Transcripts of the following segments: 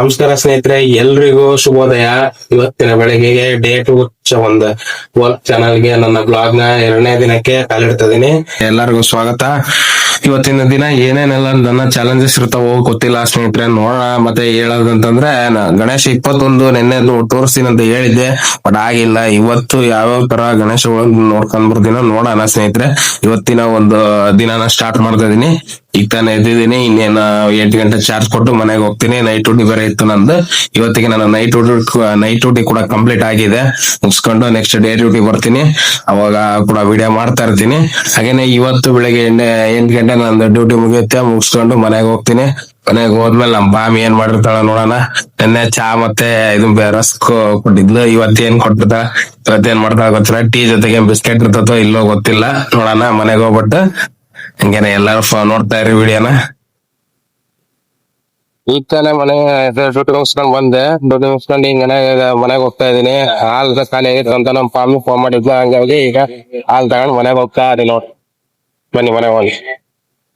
ನಮಸ್ಕಾರ ಸ್ನೇಹಿತರೆ ಎಲ್ರಿಗೂ ಶುಭೋದಯ. ಇವತ್ತಿನ ಬೆಳಗ್ಗೆ ಡೇಟ್ ಒಂದು ವರ್ಕ್ ಚಾನಲ್ಗೆ ನನ್ನ ಬ್ಲಾಗ್ನ ಎರಡನೇ ದಿನಕ್ಕೆ ಕಾಲಿಡ್ತಾ ಇದೀನಿ ಎಲ್ಲರಿಗೂ ಸ್ವಾಗತ. ಇವತ್ತಿನ ದಿನ ಏನೇನೆಲ್ಲ ನನ್ನ ಚಾಲೆಂಜಸ್ ಇರ್ತಾವೋ ಗೊತ್ತಿಲ್ಲ ಸ್ನೇಹಿತರೆ, ನೋಡೋಣ. ಮತ್ತೆ ಹೇಳೋದಂತಂದ್ರೆ ಗಣೇಶ ಇಪ್ಪತ್ತೊಂದು ನಿನ್ನೆ ತೋರಿಸ್ತೀನಿ ಅಂತ ಹೇಳಿದ್ದೆ. ಬಟ್ ಆಗಿಲ್ಲ. ಇವತ್ತು ಯಾವ್ಯಾವ ತರ ಗಣೇಶ ನೋಡ್ಕೊಂಡ್ ಬರ್ದಿನ ನೋಡೋಣ ಸ್ನೇಹಿತರೆ. ಇವತ್ತಿನ ಒಂದು ದಿನಾನ ಸ್ಟಾರ್ಟ್ ಮಾಡ್ತಾ ಇದೀನಿ. ಈಗ ತಾನೇ ಎದ್ದಿದ್ದೀನಿ. ಇನ್ನೇನ ಎಂಟು ಗಂಟೆ ಚಾರ್ಜ್ ಕೊಟ್ಟು ಮನೆಗೆ ಹೋಗ್ತೀನಿ. ನೈಟ್ ಡ್ಯೂಟಿ ಬೇರೆ ಇತ್ತು ನಂದು. ಇವತ್ತಿಗೆ ನನ್ನ ನೈಟ್ ಡ್ಯೂಟಿ ನೈಟ್ ಡ್ಯೂಟಿ ಕೂಡ ಕಂಪ್ಲೀಟ್ ಆಗಿದೆ. ಮುಗಿಸ್ಕೊಂಡು ನೆಕ್ಸ್ಟ್ ಡೇ ಡ್ಯೂಟಿ ಬರ್ತೀನಿ. ಅವಾಗ ಕೂಡ ವಿಡಿಯೋ ಮಾಡ್ತಾ ಇರ್ತೀನಿ. ಹಾಗೇನೆ ಇವತ್ತು ಬೆಳಗ್ಗೆ ಎಂಟು ಗಂಟೆ ನಂದು ಡ್ಯೂಟಿ ಮುಗಿಯುತ್ತೆ. ಮುಗಿಸ್ಕೊಂಡು ಮನೆಗೆ ಹೋಗ್ತೀನಿ. ಮನೆಗೆ ಹೋದ್ಮೇಲೆ ನಮ್ಮ ಬಾಮಿ ಏನ್ ಮಾಡಿರ್ತಾಳ ನೋಡೋಣ. ನಿನ್ನೆ ಚಾ ಮತ್ತೆ ಇದು ರಸ್ಕ್ ಕೊಟ್ಟಿದ್ಲು. ಇವತ್ತೇನ್ ಕೊಟ್ಟಿರ್ತಾಳ ಇವತ್ತೇನ್ ಮಾಡ್ತಾಳ ಗೊತ್ತಿಲ್ಲ. ಟೀ ಜೊತೆಗೆ ಬಿಸ್ಕೆಟ್ ಇರ್ತದೋ ಇಲ್ಲೋ ಗೊತ್ತಿಲ್ಲ. ನೋಡೋಣ ಮನೆಗೆ ಹೋಗ್ಬಿಟ್ಟು. ಹಂಗೇನೆ ಎಲ್ಲಾರು ನೋಡ್ತಾ ಇರಿ ವಿಡಿಯೋನ ಈಗ ತಾನೇ ಮನೆ ಡ್ಯೂಟಿ ಮುಗಿಸ್ಕೊಂಡ್ ಬಂದೆ. ಡ್ಯೂಟಿ ಮುಗಿಸ್ಕೊಂಡು ಈಗ ಮನೆಗೆ ಹೋಗ್ತಾ ಇದೀನಿ ಹಾಲ್ ಖಾಲಿ ಆಗಿತ್ತು ಅಂತ ನಮ್ಮ ಪಾಮಿ ಫೋನ್ ಮಾಡಿದ್ನ ಹಂಗಾಗಿ ಈಗ ಹಾಲ್ ತಗೊಂಡ್ ಮನೆಗೆ ಹೋಗ್ತಾ ಇದೀನಿ ನೋಡಿ. ಬನ್ನಿ ಮನೆಗೆ ಹೋಗಿ.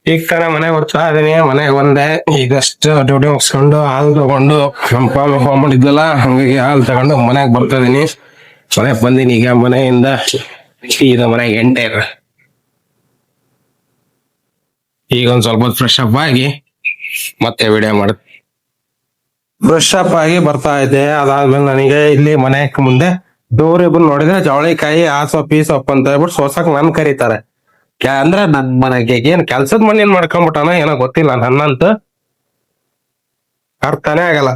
ಈಗ ತಾನೇ ಮನೆಗೆ ಹೋಗ್ತಾ ಇದೀನಿ ಮನೆಗೆ ಬಂದೆ. ಈಗಷ್ಟು ಡ್ಯೂಟಿ ಮುಗಿಸ್ಕೊಂಡು ಹಾಲ್ ತಗೊಂಡು ನಮ್ಮ ಪಾಮಿ ಫೋನ್ ಮಾಡಿದ್ಲಲ್ಲ ಹಂಗಾಗಿ ಹಾಲ್ ತಗೊಂಡು ಮನೆಗೆ ಬರ್ತಾ ಇದೀನಿ ಮನೆಗೆ ಬಂದೀನಿ ಈಗ ಮನೆಯಿಂದ ಈಗ ಮನೆಗೆ ಎಂಟೆ ಈಗ ಒಂದ್ ಸ್ವಲ್ಪ ಫ್ರೆಶ್ ಅಪ್ ಆಗಿ ಮತ್ತೆ ವಿಡಿಯೋ ಮಾಡ ಫ್ರೆಶ್ ಅಪ್ ಆಗಿ ಬರ್ತಾ ಇದೆ. ಅದಾದ್ಮೇಲೆ ನನಗೆ ಇಲ್ಲಿ ಮನೆ ಮುಂದೆ ಡೋರ್ ಇಬ್ಬರು ನೋಡಿದ್ರೆ ಜವಳಿಕಾಯಿ ಆ ಸೊಪ್ಪು ಈ ಸೊಪ್ಪು ಅಂತ ಹೇಳ್ಬಿಟ್ಟು ಸೋಸಕ್ ನನ್ ಕರೀತಾರೆ. ಅಂದ್ರೆ ನನ್ ಮನೆಗೆ ಏನ್ ಕೆಲ್ಸದ ಮನೆ ಏನ್ ಮಾಡ್ಕೊಂಡ್ಬಿಟ್ಟಾನ ಏನೋ ಗೊತ್ತಿಲ್ಲ ನನ್ನಂತ. ಅರ್ಥನೇ ಆಗಲ್ಲ.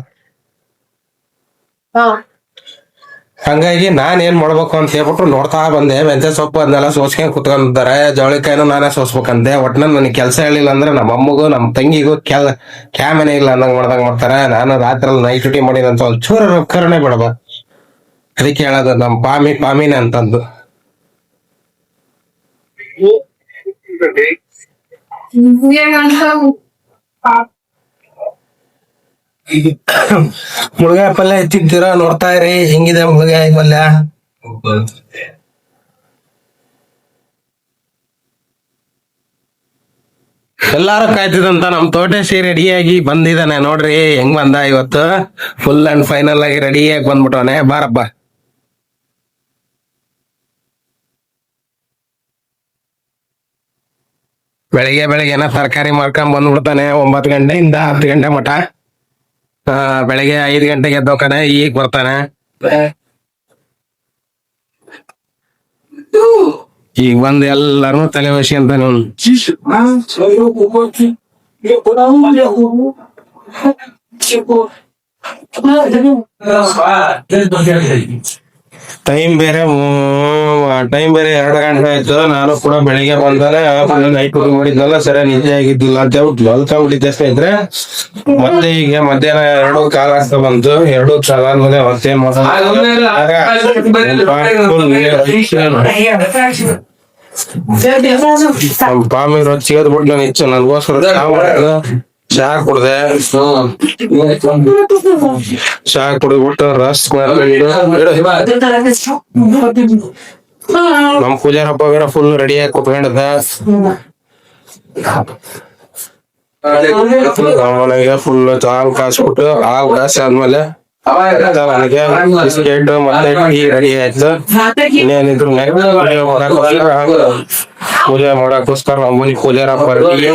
ಹಂಗಾಗಿ ನಾನು ಏನ್ ಮಾಡ್ಬೇಕು ಅಂತ ಹೇಳ್ಬಿಟ್ಟು ನೋಡ್ತಾ ಬಂದೆ. ಮೆಂತ್ಯ ಸೊಪ್ಪು ಅದನ್ನೆಲ್ಲ ಸೋಸ್ಕೊಂಡ್ ಕುತ್ಕೊಂಡಿದ್ದಾರೆ ಜವಳಿಕಾಯಿನೂ ನಾನೇ ಸೋಸ್ಬೇಕಂದೆ. ಒಟ್ನಲ್ಲಿ ನನಗೆ ಕೆಲಸ ಹೇಳಿಲ್ಲ ಅಂದ್ರೆ ನಮ್ಮ ಅಮ್ಮಗೂ, ನಮ್ಮ ತಂಗಿಗೂ ಕೆಲ್ ಕ್ಯಾಮನೆ ಇಲ್ಲ ಅಂದಂಗ್ ಮಾಡ್ದಂಗ್ ಮಾಡ್ತಾರೆ. ನಾನು ರಾತ್ರಿ ನೈಟ್ ಡ್ಯೂಟಿ ಮಾಡಿದಂತ ಒಂದ್ ಚೂರ ಕರುಣೆ ಬಿಡಬ ಅದಕ್ಕೆ ಹೇಳೋದು ನಮ್ ಪಾಮಿ, ಪಾಮಿನ ಅಂತಂದು. ಮುಳುಗಾಯಿ ಪಲ್ಯ ಎತ್ತಿದ್ದೀರಾ ನೋಡ್ತಾ ಇರಿ. ಹೆಂಗಿದೆ ಮುಳುಗಾಯಿ ಪಲ್ಯ? ಎಲ್ಲಾರು ಕಾಯ್ತಿದಂತ ನಮ್ ತೋಟೇಶಿ ರೆಡಿಯಾಗಿ ಬಂದಿದ್ದಾನೆ ನೋಡ್ರಿ ಹೆಂಗ್ ಬಂದ ಇವತ್ತು? ಫುಲ್ ಅಂಡ್ ಫೈನಲ್ ಆಗಿ ರೆಡಿಯಾಗಿ ಬಂದ್ಬಿಟ್ಟವನೆ. ಬಾರಪ್ಪ. ಬೆಳಿಗ್ಗೆ ಬೆಳಿಗ್ಗೆನ ತರಕಾರಿ ಮಾರ್ಕೊಂಡ್ ಬಂದ್ಬಿಡ್ತಾನೆ. ಒಂಬತ್ತು ಗಂಟೆಯಿಂದ ಹತ್ತು ಗಂಟೆ ಮಟ ಆ, ಬೆಳಿಗ್ಗೆ ಐದು ಗಂಟೆಗೆ ಎದ್ದೋಕನೆ ಈಗ ಬರ್ತಾನೆ. ಈಗ ಬಂದ್ ಎಲ್ಲಾರು ತಲೆ ವಸಿ ಅಂತ ಟೈಮ್ ಬೇರೆ ಟೈಮ್ ಬೇರೆ ಎರಡು ಗಂಟೆ ಆಯ್ತು. ನಾನು ಕೂಡ ಬೆಳಿಗ್ಗೆ ಬಂದಾನೆ ನೈಟ್ ಊಟ ಮಾಡಿದ್ನಲ್ಲ ಸರಿ ನಿದ್ದೆ ಆಗಿದ್ದಿಲ್ಲ ಅಂತ ಹೇಳ್ಬಿಟ್ಟು ಮಲ್ಕೊಂಡ್ಬಿಟ್ಟಿದ್ದೆ ಸ್ನೇಹಿತರೆ. ಮತ್ತೆ ಈಗ ಮಧ್ಯಾಹ್ನ ಎರಡು ಕಾಲ ಆಗ್ತಾ ಬಂತು. ಎರಡು ಕಾಲ ಆದ್ಮೇಲೆ ಮತ್ತೇನ್ ಮಾಡೋದು ಪಾಮಿ ರೊಚ್ಚಿಗೆ ಬಿಟ್ಟು ನಾನು ಹೆಚ್ಚು ನನಗೋಸ್ಕರ ಚಾ ಮಾಡಿದ್ಲು. ಚಾ ಕುಡ್ದೆ ಚಹಾ ಕುಡಿದ್ಬಿಟ್ಟು ರಸ್ ನಮ್ ಪೂಜಾರ ಹಬ್ಬ ಬೇಡ ಫುಲ್ ರೆಡಿ ಆಗಿ ಕುತ್ಕೊಂಡಿದ್ದ ನಮ್ಮನೆಗೆ ಫುಲ್ ಹಾಲು ಕಾಸ್ಬಿಟ್ಟು ಹಾಲು ಕಾಸಿ ಆದ್ಮೇಲೆ ಬಿಸ್ಕೆಟ್ ಮತ್ತೆ ಟೀ ರೆಡಿ ಆಯ್ತು ಇನ್ನೇನಿದ್ರು next ಪೂಜೆ ಮಾಡಕ್ಕೋಸ್ಕರ ಪೂಜೆ ಮಾಡಕ್ಕೋಸ್ಕರ ನಮ್ಮನಿ ಪೂಜಾರ ಹಬ್ಬ ready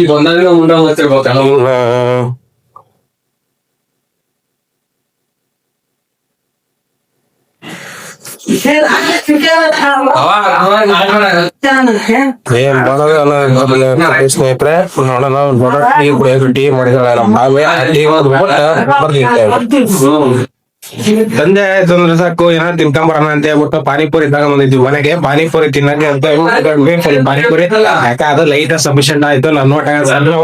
ಈಗ ಒಂದಾದ್ರೆ ಮುಂಡ ಗೊತ್ತಿರ್ಬೇಕಲ್ಲ ఏం బాగా స్నేహితులే నీకు కూడా టీ మరి ಸಂಜೆ ಆಯ್ತು ಅಂದ್ರೆ ಸಾಕು ಏನಾರ ತಿನ್ಕೊಂಬರೋಣ ಅಂತ ಹೇಳ್ಬಿಟ್ಟು ಪಾನಿಪುರಿ ತಗೊಂಬಂದಿದ್ವಿ ಮನೆಗೆ. ಪಾನಿಪುರಿ ತಿನ್ನಕ್ಕೆ ಅಂತ ಹೇಳ್ಬಿಟ್ಟು ಪಾನಿಪುರಿ ಯಾಕ ಅದು ಲೈಟ್ ಸಫಿಶಿಯಂಟ್ ಆಯ್ತು ನನ್ನ ನೋಟ ಸಣ್ಣ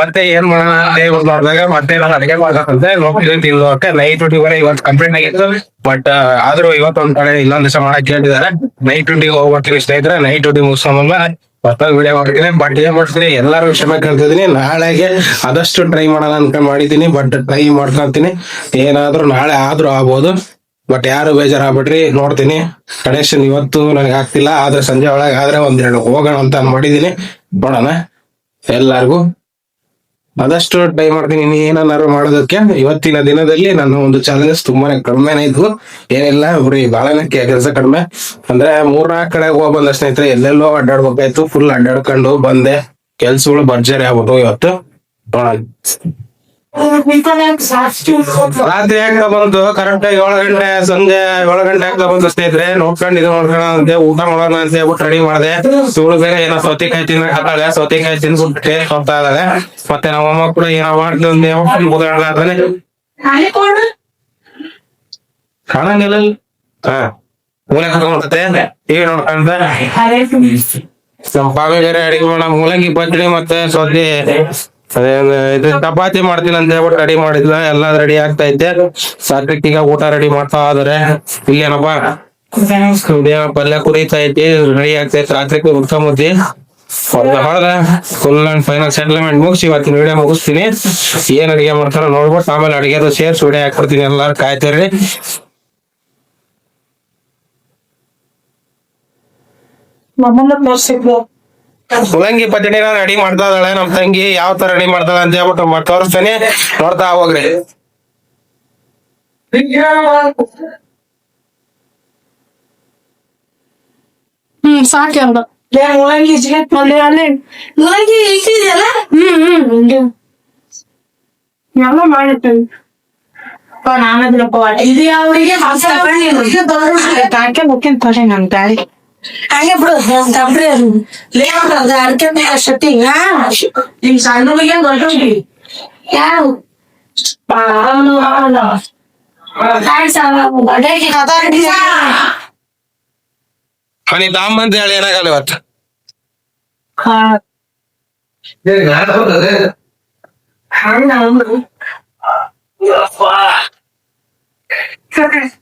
ಮತ್ತೆ ಏನ್ ಮಾಡೋಣ ಅಂತ ಹೇಳ್ಬಿಟ್ಟು ನೋಡಿದಾಗ ಮತ್ತೆ ನಾನು ಅಡಿಗೆ ಮಾಡ್ಬೇಕಂತ ಹೋಗ್ತೀನಿ ತಿನ್ನೋಕೆ ನೈಟ್ ಡ್ಯೂಟಿ ವರೆ ಇವತ್ತು ಕಂಪ್ಲೇಂಟ್ ಆಗಿತ್ತು. ಬಟ್ ಆದ್ರೂ ಇವತ್ತೊಂದ್ ಕಡೆ ಇನ್ನೊಂದ್ ದಿವಸ ಮಾಡಕ್ ಕೇಳಿದ್ದಾರೆ. ನೈಟ್ ಡ್ಯೂಟಿಗೆ ಹೋಗ್ಬರ್ತೀವಿ ಸ್ನೇಹಿತರೆ. ನೈಟ್ ಡ್ಯೂಟಿ ಮುಗಿಸ್ಕೊಂಡ್ಮೇಲೆ ಮತ್ತೊಂದು ವಿಡಿಯೋ ಮಾಡ್ತೀನಿ. ಬಟ್ ಏನ್ ಮಾಡ್ತೀನಿ? ಎಲ್ಲಾರು ಕ್ಷಮೆ ಕೇಳ್ತಿದೀನಿ ನಾಳೆಗೆ ಆದಷ್ಟು ಟ್ರೈ ಮಾಡೋಣ ಅನ್ಕೊಂಡ್ ಮಾಡಿದೀನಿ ಬಟ್ ಟ್ರೈ ಮಾಡ್ಕೊಂತೀನಿ ಏನಾದ್ರೂ ನಾಳೆ ಆದ್ರೂ ಆಗ್ಬೋದು. ಬಟ್ ಯಾರು ಬೇಜಾರಾಗ್ಬಿಡ್ರಿ, ನೋಡ್ತೀನಿ. ಕನೆಕ್ಷನ್ ಇವತ್ತು ನನಗೆ ಆಗ್ತಿಲ್ಲ. ಆದ್ರೆ ಸಂಜೆ ಒಳಗೆ ಆದ್ರೆ ಒಂದೆರಡು ಹೋಗೋಣ ಅಂತ ಮಾಡಿದೀನಿ ನೋಡೋಣ. ಎಲ್ಲಾರ್ಗು ಆದಷ್ಟು ಟ್ರೈ ಮಾಡ್ತೀನಿ. ಇನ್ನು ಏನನ್ನಾರು ಮಾಡೋದಕ್ಕೆ ಇವತ್ತಿನ ದಿನದಲ್ಲಿ ನನ್ನ ಒಂದು ಚಾಲೆಂಜಸ್ ತುಂಬಾನೇ ಕಡಿಮೆನೇ ಇದ್ವು. ಏನಿಲ್ಲ, ಬರೀ ಬಾಳೆನಕ್ಕೆ ಕೆಲಸ ಕಡಿಮೆ. ಅಂದ್ರೆ ಮೂರ್ನಾಲ್ಕು ಕಡೆ ಹೋಗ್ ಬಂದ ಸ್ನೇಹಿತರೆ, ಎಲ್ಲೆಲ್ಲೋ ಅಡ್ಡಾಡ್ಬೇಕಾಯ್ತು. ಫುಲ್ ಅಡ್ಡಾಡ್ಕೊಂಡು ಬಂದೆ. ಕೆಲ್ಸಗಳು ಭರ್ಜರಿ ಆಗ್ಬೋದು ಇವತ್ತು. ರಾತ್ರಿ ಆಗ್ತಾ ಬಂತು? ಕರೆಕ್ಟ್ ಏಳು ಗಂಟೆ ಸಂಜೆ ಏಳು ಗಂಟೆ ಆಗ್ತಾ ಬಂತು ಸ್ನೇಹಿತರೆ ನೋಡ್ಕೊಂಡು ಇದು ನೋಡ್ಕೊಂಡು ಅಂತೆ ಊಟ ಮಾಡೋಣ ಅಂತ ಹೇಳ್ಬಿಟ್ಟು ರೆಡಿ ಮಾಡಿದೆ. ಇವಳು ಬೇರೆ ಏನೋ ಸೌತೆಕಾಯಿ ತಿನ್ನಕ್ ಹಾಕಾಳೆ ಸೌತೆಕಾಯಿ ತಿನ್ಸ್ಬಿಟ್ಟೆ ಹೋಗ್ತಾ ಮತ್ತೆ ಮತ್ತೆ ನಮ್ಮಮ್ಮ ಕೂಡ ಏನೋ ಮುದಳ ಅದಾನೆ ಕಾಣಂಗಿಲ್ಲ. ಹಾ. ಮೂಲೆ ಕರ್ಕೊಂಡ್ಬರ್ತತೆ ಈಗ ನೋಡ್ಕೊಂಡ ಬಾವಿ ಬೇರೆ ಅಡಿಗೆ ಮಾಡ ಮೂಲಂಗಿ ಪಚ್ಚಡಿ ಮತ್ತೆ ಸೌತೆ ಅದೇ ಒಂದು ಇದು ಚಪಾತಿ ಮಾಡ್ತೀನಿ ಅಂತ ಹೇಳ್ಬಿಟ್ಟು ರೆಡಿ ಮಾಡಿದ್ಲ ಎಲ್ಲ ರೆಡಿ ಆಗ್ತಾ ಇದ್ದೆ ಸಾತ್ವಿಕ್ ಈಗ ಊಟ ರೆಡಿ ಮಾಡ್ತಾ ಆದ್ರೆ ಇಲ್ಲೇನಪ್ಪ? ಪಲ್ಯ ಕುರಿತಾ ಐತಿ ರೆಡಿ ಆಗ್ತೈತಿ ಇತ್ತು ರಾತ್ರಿ ಫುಲ್ ಅಂಡ್ ಫೈನಲ್ ಸೆಟಲ್ಮೆಂಟ್ ಮುಗಿಸಿ ಇವತ್ತಿನ ವಿಡಿಯೋ ಮುಗಿಸ್ತೀನಿ. ಏನ್ ಅಡಿಗೆ ಮಾಡ್ತಾರ ನೋಡ್ಬಿಟ್ಟು ಆಮೇಲೆ ಅಡಿಗೆದು ಸೇರ್ಸಿ ವಿಡಿಯೋ ಹಾಕ್ಬಿಡ್ತೀನಿ ಎಲ್ಲಾರು ಕಾಯ್ತೀರಿ ನಮ್ಮನ್ನ ತೋರ್ಸಿದ್ಲು ಮುಲಂಗಿ ಪಚಡಿನ ರೆಡಿ ಮಾಡ್ತಾ ಇದ್ದಾಳೆ ನಮ್ ತಂಗಿ ಯಾವ ತರ ರೆಡಿ ಮಾಡ್ತಾಳೆ ಅಂತ ಹೇಳ್ಬಿಟ್ಟು ತೋರಿಸ್ತೀನಿ. ನೋಡ್ತಾ ಹೋಗ್ರಿ. ಹ್ಮ್ ಜಿಗತ್ ಅಲ್ಲಿ ಅಲ್ಲಿ ಮುಳಂಗಿ ಇಟ್ಟಿದೆಯಲ್ಲ? ಹ್ಮ್ ಹ್ಮ್ ಹಿಂಗೆ ಎಲ್ಲ ಮಾಡಿಟ್ಟೇನೆ ನಾನದ್ರಪ್ಪ ಇದು ಅವರಿಗೆ ಹಾಕೆ ಮುಖ್ಯ ತೊಡೆ ನನ್ Ayo bro, Gabriel. Leo, nag-aaral ka na sa tinga. Yung sano ba yan, Gordogi? Yan. Paano, ano? Kaya sama mo ba? Dahil kikatari niya. Hanya దామ్మంత్రి Ya, wah. Terus.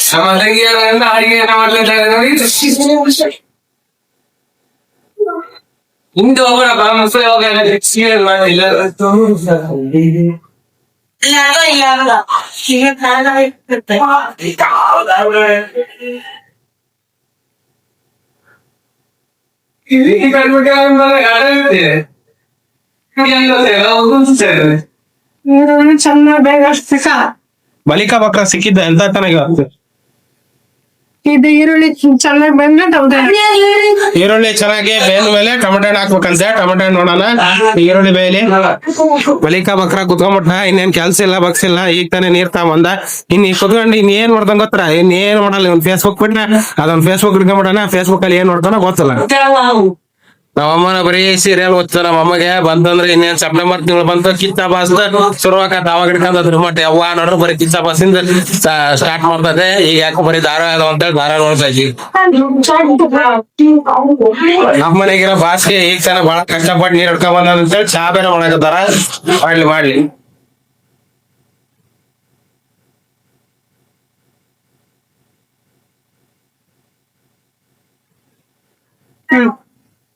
समझ गया रहना आइए ना मतलब रहना இந்த ஓவர பாமஸ் யோக எக்ஸ்பீரியன்ஸ் மாதிரி இல்ல இல்ல இல்ல சிவ காரணம் இது கண்முட்டாரம் மாதிரி அடங்குது சரி சரி சன்ன பேர் சிக்கா ಬಲಿಕಾ ಬಕ್ರ ಸಿಕ್ಕಿದ್ದ ಎಂತ ಚೆನ್ನಾಗಿ ಇದು ಈರುಳ್ಳಿ ಚೆನ್ನಾಗಿ ಬಂದ್ರೆ ಈರುಳ್ಳಿ ಚೆನ್ನಾಗಿ ಬೇಂದ ಮೇಲೆ ಟೊಮೆಟೊ ಹಣ್ಣು ಹಾಕ್ಬೇಕಂತೆ ಟೊಮೆಟೊ ಹಣ್ಣು ನೋಡೋಣ ಈರುಳ್ಳಿ ಬೇಯಲಿ ಬಲಿಕ ಬಕ್ರ ಕುತ್ಕೊಂಡ್ಬಿಟ್ಟ ಇನ್ನೇನ್ ಕೆಲ್ಸ ಇಲ್ಲ ಬಗ್ಸಿಲ್ಲ ಇಲ್ಲ ಈಗ ತಾನೇ ನೀರ್ ತಗೊಂಬಂದ ಇನ್ ಈ ಕುತ್ಕೊಂಡು ಇನ್ ಏನ್ ಮಾಡ್ದಂಗ ಗೊತ್ತರ? ಇನ್ ಏನ್ ಮಾಡಲ್ಲ? ಇವ್ನ್ ಫೇಸ್ಬುಕ್ ಬಿಟ್ಟ ಅದೊಂದ್ ಫೇಸ್ಬುಕ್ ಹಿಡ್ಕೊಂಡ್ಬಿಡಣ. ಫೇಸ್ಬುಕ್ ಅಲ್ಲಿ ಏನ್ ನೋಡ್ತಾನ ಗೊತ್ತಿಲ್ಲ. ನಮ್ಮಮ್ಮನ ಬರೀ ಸೀರಿಯಲ್ ಓದ್ತಾರ ನಮ್ಮಮ್ಮಗೆ ಬಂತಂದ್ರೆ ಇನ್ನೇನ್ ಸೆಪ್ಟೆಂಬರ್ ತಿಂಗಳು ಬಂತು ಕಿತ್ತ ಬಾಸ್ ಆಕತ್ ಅವಾಗ ಹಿಡ್ಕೊಂಡ್ರಿ ಮಟ್ಟ ಅವ್ವ ನೋಡ್ರಿ ಬರೀ ಕಿತ್ತ ಬಾಸಿಂದ ಸ್ಟಾರ್ಟ್ ಮಾಡ್ತದೆ. ಈಗ ಯಾಕೆ ಬರೀ ದಾರ ಅದ ಅಂತೇಳಿ ದಾರ ನೋಡ್ತಾ ನಮ್ಮ ಮನೆಗಿರೋ ಬಾಸ್ಗೆ ಈಗ ತನ ಬಹಳ ಕಷ್ಟಪಟ್ಟು ನೀರ್ ಹಿಡ್ಕೊಂಡ್ ಬಂದ ಅಂತೇಳಿ ಚಾ ಬೇರೆ ಮಾಡ್ಲಿ ಮಾಡ್ಲಿ.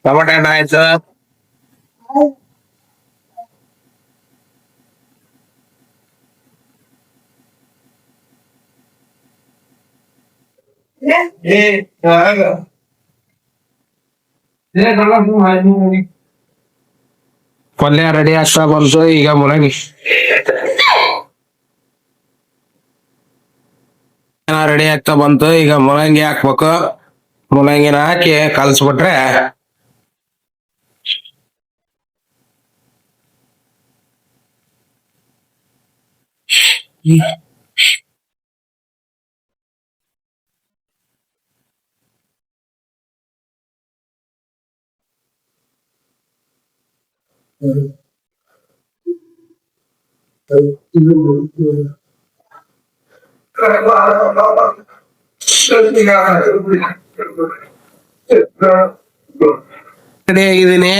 ಟೊಮೆಟೊ ಹಣ್ಣು ಆಯ್ತು ಪಲ್ಯ ರೆಡಿ ಆಗ್ತಾ ಬಂತು ಈಗ ಮುಳಗಿ ರೆಡಿ ಆಗ್ತಾ ಬಂತು ಈಗ ಮುಳಂಗಿ ಹಾಕ್ಬೇಕು ಮುಳಂಗಿನ ಹಾಕಿ ಕಲ್ಸ್ಬಿಟ್ರೆ Yeah. Ừ. Tự yêu mình Trải qua đó đó đó Tất cả là ready ಆಗಿದ್ದೀನಿ.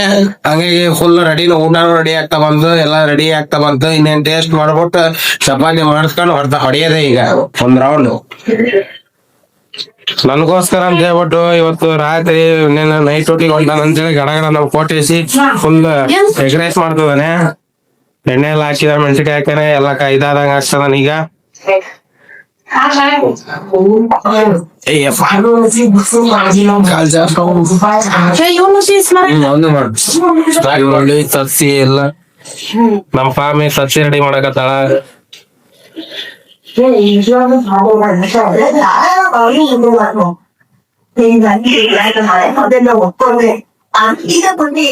ಹಂಗಾಗಿ ಫುಲ್ ರೆಡಿ ಊಟ ರೆಡಿ ಆಗ್ತಾ ಬಂತು ಎಲ್ಲ ರೆಡಿ ಆಗ್ತಾ ಬಂತು ಇನ್ನೇನ್ ಟೇಸ್ಟ್ ಮಾಡ್ಬಿಟ್ಟು ಚಪಾತಿ ಮಾಡಿಸ್ಕೊಂಡು ಹೊಡ್ತಾ ಹೊಡೆಯದೆ ಈಗ ಒಂದ್ ರೌಂಡ್ ನನಗೋಸ್ಕರ ಅಂತ ಹೇಳ್ಬಿಟ್ಟು ಇವತ್ತು ರಾತ್ರಿ ನೈಟ್ ಊಟಿಗೆ ಹೊಂಟಾನ ಅಂತೇಳಿ ಗಡ ಗಡ ನಾವು ಕೋಟೇಸಿ ಫುಲ್ ಎಗ್ ರೈಸ್ ಮಾಡ್ತದಾನೆ ಎಣ್ಣೆ ಎಲ್ಲ ಹಾಕಿದ ಮೆಣಸಿನ್ಕಾಯಿ ಹಾಕ್ಯಾನೆ ಎಲ್ಲ ಇದಾದಂಗ ಆಗ್ತದಾನ ಈಗ. ಈರುಳ್ಳಿ ಸಸಿ ಎಲ್ಲ ನಮ್ ಫಾಮಿ ಸಸಿ ರೆಡಿ ಮಾಡಕತ್ತಾಳ ಅದೆಲ್ಲ ಒಪ್ಕೊಂಡೆ ಈಗ ಬನ್ನಿ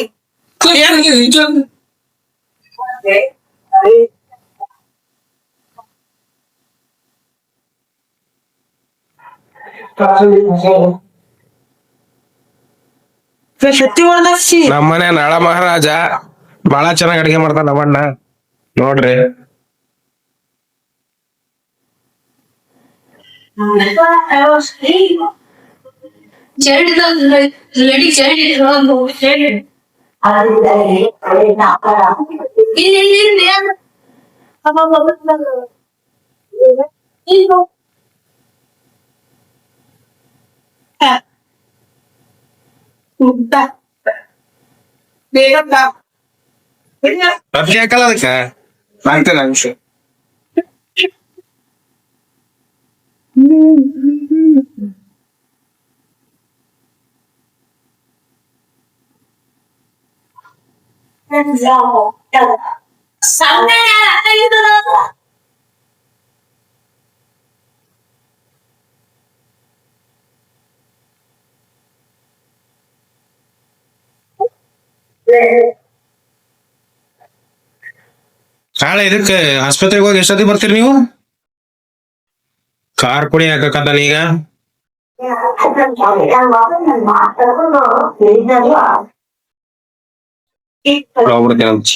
ಶಕ್ತಿ ಒಳಗ ಸಿ ನಮ್ಮನೆ ನಳ ಮಹಾರಾಜ ಬಹಳ ಚೆನ್ನಾಗ್ ಅಡಿಗೆ ಮಾಡ್ತಾನ ನಮ್ಮಣ್ಣ ನೋಡ್ರಿ పర్షియా కలర్ అంతే అంశం Hãy subscribe cho kênh Ghiền Mì Gõ Để không bỏ lỡ những video hấp dẫn ನಾಳೆ ಇದಕ್ಕೆ ಆಸ್ಪತ್ರೆಗೆ ಹೋಗಿ ಎಷ್ಟೊತ್ತಿಗೆ ಬರ್ತೀರಿ ನೀವು ಕಾರ್ ಪುಡಿ ಹಾಕಕತ್ತಾನ ಈಗ ಹೋಗ್ಬಿಡ್ತೀನಿ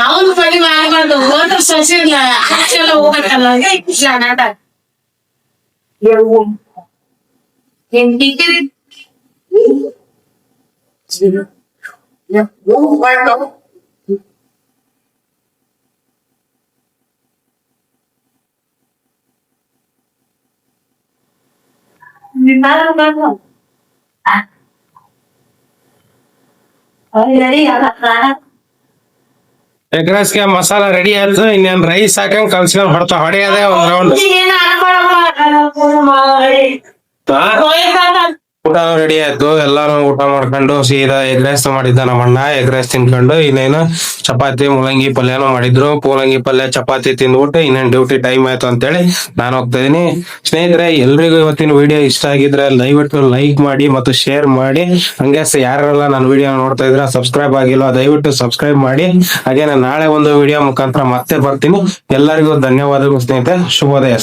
అవును పని మారకూడదు ఓటు సొసైటీ ఆక్షలో ఒకటలాగా ఇట్లా అనట ఏంటి ಎಗ್ ರೈಸ್ಗೆ ಮಸಾಲ ರೆಡಿ ಆಯ್ತು ಇನ್ನೇನ್ ರೈಸ್ ಹಾಕಂಗ್ ಕಲ್ಸ್ಕೊಂಡ್ ಹೊಡ್ತಾ ಹೊಡೆಯದೆ ಒಂದ್ ರೌಂಡ್ ಊಟ ರೆಡಿ ಆಯ್ತು. ಎಲ್ಲಾರು ಊಟ ಮಾಡ್ಕೊಂಡು ಸೀದಾ ಎಗ್ ರೈಸ್ ಮಾಡಿದ್ದ ನಮ್ಮ ಅಣ್ಣ ಎಗ್ ರೈಸ್ ತಿನ್ಕೊಂಡು ಇನ್ನೇನು ಚಪಾತಿ, ಮೂಲಂಗಿ ಪಲ್ಯನೂ ಮಾಡಿದ್ರು. ಮೂಲಂಗಿ ಪಲ್ಯ, ಚಪಾತಿ ತಿಂದ್ಬಿಟ್ಟು ಇನ್ನೇನು ಡ್ಯೂಟಿ ಟೈಮ್ ಆಯ್ತು ಅಂತೇಳಿ ನಾನು ಹೋಗ್ತಾ ಇದೀನಿ ಸ್ನೇಹಿತರೆ, ಎಲ್ರಿಗೂ ಇವತ್ತಿನ ವಿಡಿಯೋ ಇಷ್ಟ ಆಗಿದ್ರೆ ದಯವಿಟ್ಟು ಲೈಕ್ ಮಾಡಿ ಮತ್ತು ಶೇರ್ ಮಾಡಿ. ಹಂಗೆ ಯಾರೆಲ್ಲ ನನ್ನ ವಿಡಿಯೋ ನೋಡ್ತಾ ಇದ್ರೆ ಸಬ್ಸ್ಕ್ರೈಬ್ ಆಗಿಲ್ಲ ದಯವಿಟ್ಟು ಸಬ್ಸ್ಕ್ರೈಬ್ ಮಾಡಿ. ಹಾಗೆ ನಾನು ನಾಳೆ ಒಂದು ವಿಡಿಯೋ ಮುಖಾಂತರ ಮತ್ತೆ ಬರ್ತೀನಿ. ಎಲ್ಲರಿಗೂ ಧನ್ಯವಾದಗಳು ಸ್ನೇಹಿತರೆ. ಶುಭೋದಯ.